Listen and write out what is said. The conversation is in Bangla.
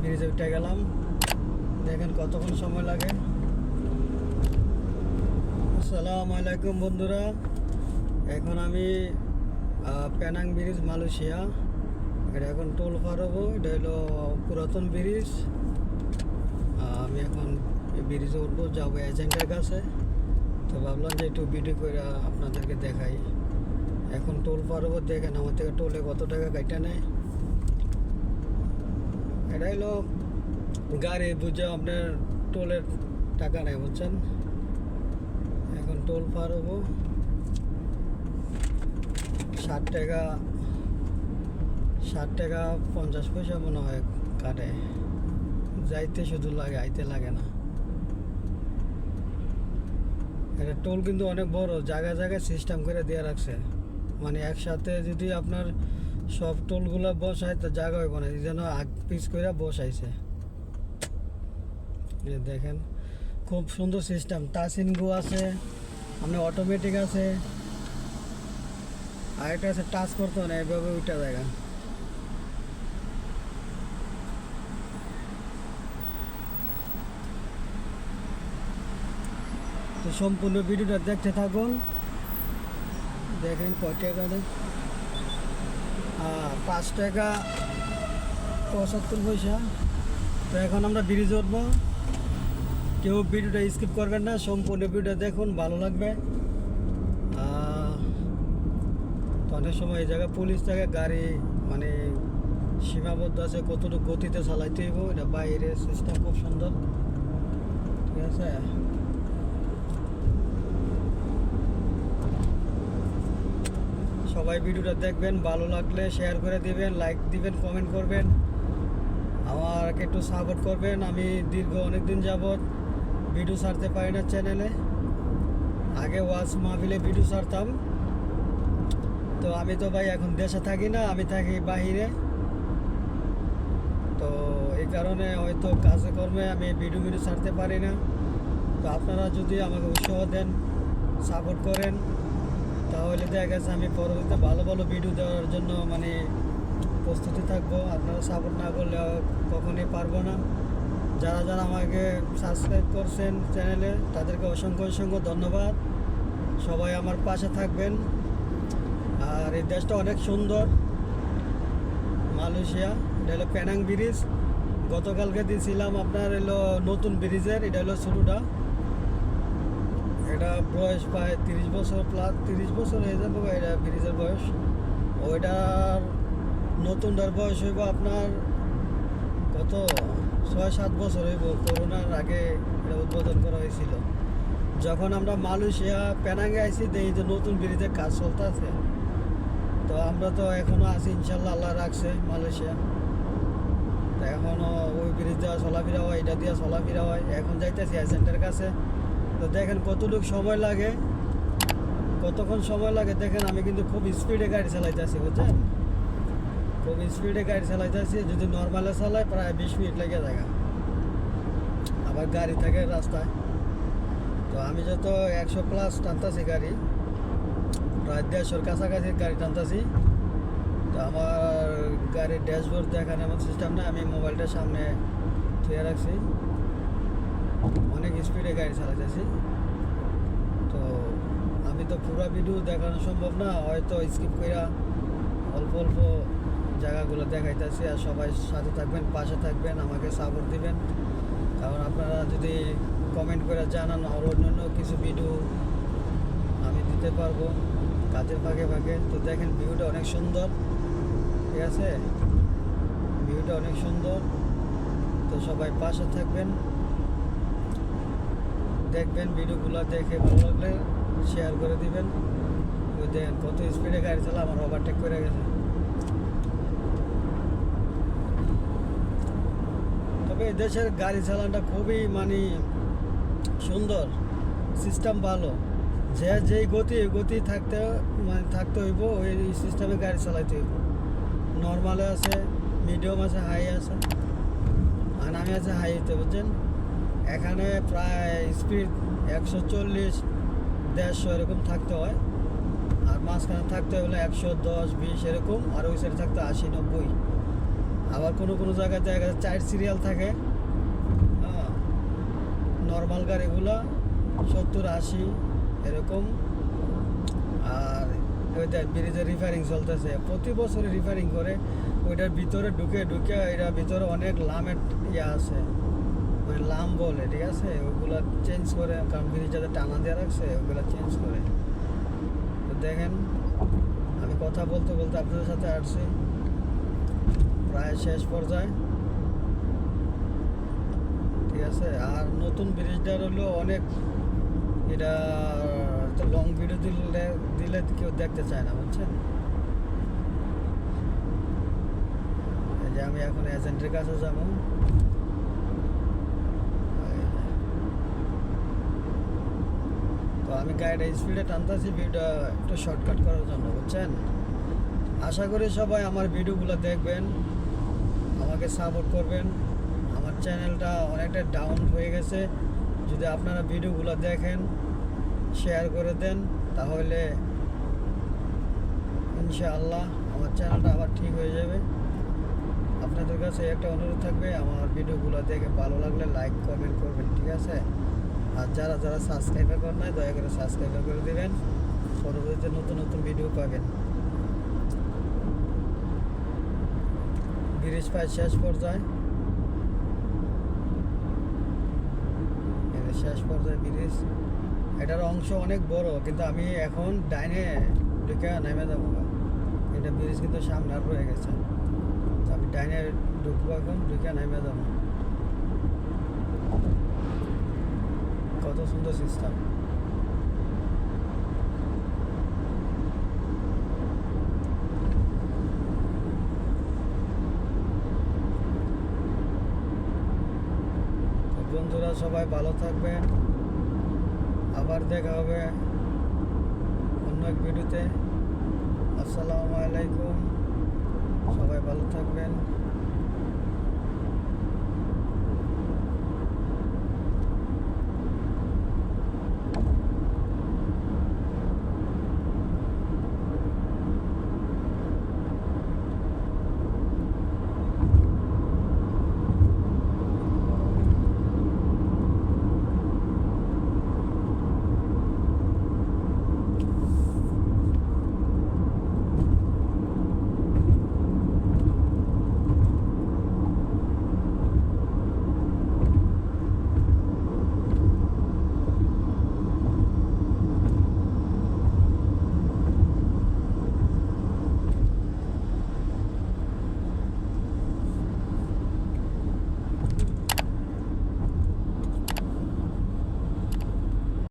ব্রিজে উঠে গেলাম। দেখেন কতক্ষণ সময় লাগে। আসসালামু আলাইকুম বন্ধুরা। এখন আমি পেনাং ব্রিজ, মালয়েশিয়া। এটা এখন টোল পার হব এটা হলো পুরাতন ব্রিজ। আমি এখন ব্রিজে উঠবো, যাব এজেন্টের কাছে। তো ভাবলাম যে একটু ভিডিও করে আপনাদেরকে দেখাই। এখন টোল পার হব দেখেন আমার থেকে টোলে কত টাকা কাইটা নেয়। এটা গাড়ি বুঝে আপনার টোলের টাকা নেয় বুঝছেন? এখন টোল পার হব। ষাট টাকা ষাট টাকা পঞ্চাশ পয়সা মনে হয় কাটে। যাইতে শুধু লাগে, আইতে লাগে না। এটা টোল কিন্তু অনেক বড় জায়গায় জায়গায় সিস্টেম করে দিয়ে রাখছে। মানে একসাথে যদি আপনার সব টোলগুলো বসায় তো জায়গা হইব না যেন আগ পিস করে বসাইছে। দেখেন খুব সুন্দর সিস্টেম টাচিন গো আছে আপনি অটোমেটিক আছে। আর একটা আছে টাচ করতে না এভাবে উঠা জায়গা তো সম্পূর্ণ ভিডিওটা দেখতে থাকুন। দেখেন কয় টাকা দেয় আহ, পাঁচ টাকা পঁচাত্তর পয়সা। তো এখন আমরা ব্রিজ উঠবো। কেউ ভিডিওটা স্কিপ করবেন না, সম্পূর্ণ ভিডিওটা দেখুন, ভালো লাগবে। তো অনেক সময় এই জায়গায় পুলিশ থাকে, গাড়ি মানে সীমাবদ্ধ আছে, কতটুকু গতিতে চালাইতে হইব, এটা বাইরে সিস্টেম খুব সুন্দর। ঠিক আছে? সবাই ভিডিওটা দেখবেন, ভালো লাগলে শেয়ার করে দিবেন লাইক দিবেন কমেন্ট করবেন। আমাকে একটু সাপোর্ট করবেন, আমি দীর্ঘ অনেক দিন যাবৎ ভিডিও ছাড়তে পারি না চ্যানেলে আগে ওয়াজ মাহফিলে ভিডিও ছাড়তাম। তো আমি তো ভাই এখন দেশে থাকি না, আমি থাকি বাহিরে। তো এই কারণে হয়তো কাজে কর্মে আমি ভিডিও ভিডিও ছাড়তে পারি না। তো আপনারা যদি আমাকে উৎসাহ দেন সাপোর্ট করেন। তাহলে দেখা গেছে আমি পরবর্তীতে ভালো ভালো ভিডিও দেওয়ার জন্য মানে প্রস্তুতি থাকব। আপনারা সাপোর্ট না করলে কখনোই পারব না। যারা যারা আমাকে সাবস্ক্রাইব করছেন চ্যানেলে তাদেরকে অসংখ্য অসংখ্য ধন্যবাদ। সবাই আমার পাশে থাকবেন। আর এই দেশটা অনেক সুন্দর। মালয়েশিয়া, এটা হলো প্যানাং ব্রিজ গতকালকে দিয়েছিলাম আপনার হলো নতুন ব্রিজের এটা হলো শুরুটা। এটা বয়স প্রায় তিরিশ বছর প্লাস তিরিশ বছর হয়ে যাবে এটা ব্রিজের বয়স। ওইটার নতুনটার বয়স হইব আপনার কত? ছয়, সাত বছর হইব। করোনার আগে এটা উদ্বোধন করা হয়েছিল। যখন আমরা মালয়েশিয়া প্যানাঙ্গে আইছি দেখি যে নতুন ব্রিজের কাজ চলতেছে। তো আমরা তো এখনও আছি, ইনশাল্লাহ আল্লাহ রাখছে মালয়েশিয়া। তো এখনও ওই ব্রিজ দেওয়া চলাফেরা হয়, এটা দিয়ে চলাফেরা হয়। এখন যাইতেছি এজেন্টের কাছে। তো দেখেন কতটুকু সময় লাগে। কতক্ষণ সময় লাগে দেখেন, আমি কিন্তু খুব স্পিডে গাড়ি চালাইতেছি, বুঝছেন? খুব স্পিডে গাড়ি চালাইতেছি, যদি নর্মালে চালাই প্রায় বিশ মিনিট লেগে যায় আবার গাড়ি থাকে রাস্তায়। তো আমি যত একশো প্লাস টানতাছি গাড়ি, প্রায় দেড়শোর কাছাকাছি গাড়ি টানতাছি। তো আমার গাড়ির ড্যাশবোর্ড এমন সিস্টেম না আমি মোবাইলটা সামনে থুয়ে রাখছি। অনেক স্পিডে গাড়ি চালাতেছি। তো আমি তো পুরো ভিডিও দেখানো সম্ভব না, হয়তো স্কিপ করে অল্প অল্প জায়গাগুলো দেখাইতেছি আর সবাই সাথে থাকবেন, পাশে থাকবেন, আমাকে সাপোর্ট দিবেন। কারণ আপনারা যদি কমেন্ট করে জানান, আর অন্যান্য কিছু ভিডিও আমি দিতে পারব কাজের ফাঁকে ফাঁকে। তো দেখেন ভিউটা অনেক সুন্দর, ঠিক আছে? ভিউটা অনেক সুন্দর। তো সবাই পাশে থাকবেন। দেখবেন, ভিডিওগুলো দেখে ভালো লাগলে শেয়ার করে দিবেন। ওই দেখেন কত স্পিডে গাড়ি চালা আমার ওভারটেক করে গেছে। তবে দেশের গাড়ি চালানটা খুবই মানে সুন্দর সিস্টেম ভালো। যে যেই গতি গতি থাকতে মানে থাকতে হইব, ওই সিস্টেমে গাড়ি চালাইতে হইব। নর্মালে আছে মিডিয়াম আছে হাই আছে। আর আমি আছে হাই হইতে বুঝছেন? এখানে প্রায় স্পিড একশো চল্লিশ, দেড়শো এরকম থাকতে হয়। আর মাঝখানে থাকতে হলে একশো দশ, বিশ এরকম, আর ওই সাইডে থাকতে আশি নব্বই। আবার কোনো কোনো জায়গায় দেখা চার সিরিয়াল থাকে। হ্যাঁ নর্মাল গাড়িগুলো সত্তর, আশি এরকম। আর ওইটা ব্রিজের রিপেয়ারিং চলতেছে, প্রতি বছরে রিপেয়ারিং করে। ওইটার ভিতরে ঢুকে ঢুকে এটার ভিতরে অনেক লামের ইয়ে আছে। মানে লাম বলে, ঠিক আছে? ওগুলো চেঞ্জ করে কারণ ব্রিজ টানা দেওয়া রাখছে, ওগুলো চেঞ্জ করে। তো দেখেন, আমি কথা বলতে বলতে আপনাদের সাথে আসছি। প্রায় শেষ পর্যায়ে। ঠিক আছে? আর নতুন ব্রিজটার হলো অনেক, এটা তো লং ভিডিও দিলে দিলে কেউ দেখতে চায় না, বুঝছেন? যে আমি এখন এজেন্টের কাছে যাব তো আমি গাড়িটা স্পিডে টানতেছি, ভিডিওটা একটু শর্টকাট করার জন্য, বুঝছেন? আশা করি সবাই আমার ভিডিওগুলো দেখবেন, আমাকে সাপোর্ট করবেন। আমার চ্যানেলটা অনেকটা ডাউন হয়ে গেছে। যদি আপনারা ভিডিওগুলো দেখেন শেয়ার করে দেন, তাহলে ইনশাআল্লাহ আমার চ্যানেলটা আবার ঠিক হয়ে যাবে। আপনাদের কাছে একটা অনুরোধ থাকবে, আমার ভিডিওগুলো দেখে ভালো লাগলে লাইক কমেন্ট করবেন, ঠিক আছে? আর যারা যারা সাবস্ক্রাইব করেন নাই, দয়া করে সাবস্ক্রাইব করে দেবেন। পরবর্তীতে নতুন নতুন ভিডিও পাবেন। ব্রিজ প্রায় শেষ পর্যায়ে। শেষ পর্যায়ে ব্রিজ এটার অংশ অনেক বড়, কিন্তু আমি এখন ডাইনে ঢুকে নেমে যাব। এটা ব্রিজ কিন্তু সামনে আর রয়ে গেছে। আমি ডাইনে ঢুকবো এখন, ঢুকে নেমে যাব। কত সুন্দর সিস্টেম বন্ধুরা সবাই ভালো থাকবেন আবার দেখা হবে অন্য এক ভিডিওতে। আসসালামু আলাইকুম। সবাই ভালো থাকবেন।